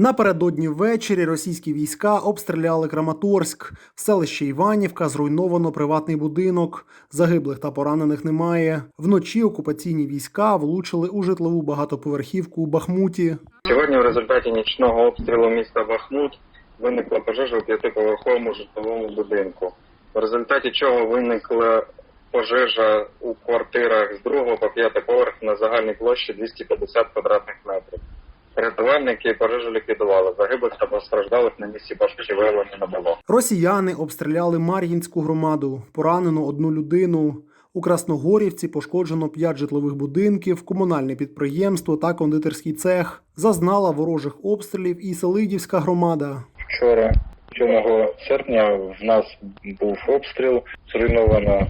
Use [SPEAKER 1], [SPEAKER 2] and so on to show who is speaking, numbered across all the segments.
[SPEAKER 1] Напередодні ввечері російські війська обстріляли Краматорськ. В селищі Іванівка зруйновано приватний будинок. Загиблих та поранених немає. Вночі окупаційні війська влучили у житлову багатоповерхівку у Бахмуті.
[SPEAKER 2] Сьогодні в результаті нічного обстрілу міста Бахмут виникла пожежа у п'ятиповерховому житловому будинку, в результаті чого виникла пожежа у квартирах з другого по п'ятий поверх на загальній площі 250 квадратних метрів. Рятувальники пожежу ліквідували. Загиблих та постраждалих на місці пожежі виявлено не було.
[SPEAKER 1] Росіяни обстріляли Мар'їнську громаду. Поранено одну людину. У Красногорівці пошкоджено п'ять житлових будинків, комунальне підприємство та кондитерський цех. Зазнала ворожих обстрілів і Селидівська громада.
[SPEAKER 3] Вчора, 7 серпня, в нас був обстріл. Зруйновано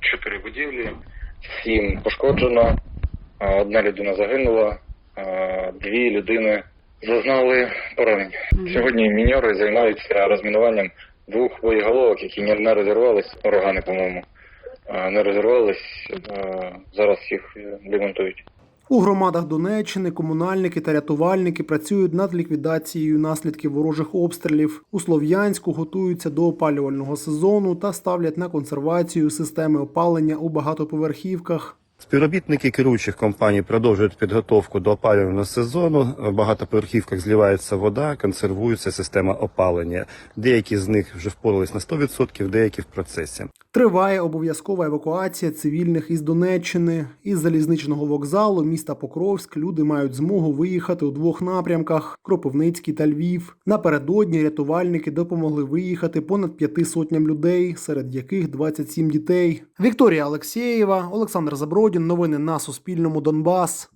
[SPEAKER 3] чотири будівлі, сім пошкоджено, одна людина загинула, дві людини зазнали поранень. Сьогодні міньори займаються розмінуванням двох боєголовок, які не не розірвались, урагани, по-моєму, не розірвались. Зараз їх е, демонтують.
[SPEAKER 1] У громадах Донеччини комунальники та рятувальники працюють над ліквідацією наслідків ворожих обстрілів. У Слов'янську готуються до опалювального сезону та ставлять на консервацію системи опалення у багатоповерхівках.
[SPEAKER 4] Співробітники керуючих компаній продовжують підготовку до опалювального сезону. В багатоповерхівках зливається вода, консервується система опалення. Деякі з них вже впорались на 100%, деякі в процесі.
[SPEAKER 1] Триває обов'язкова евакуація цивільних із Донеччини. Із залізничного вокзалу міста Покровськ люди мають змогу виїхати у двох напрямках: Кропивницький та Львів. Напередодні рятувальники допомогли виїхати понад п'яти сотням людей, серед яких 27 дітей. Вікторія Алексєєва, Олександр Забродін. Новини на Суспільному. Донбас.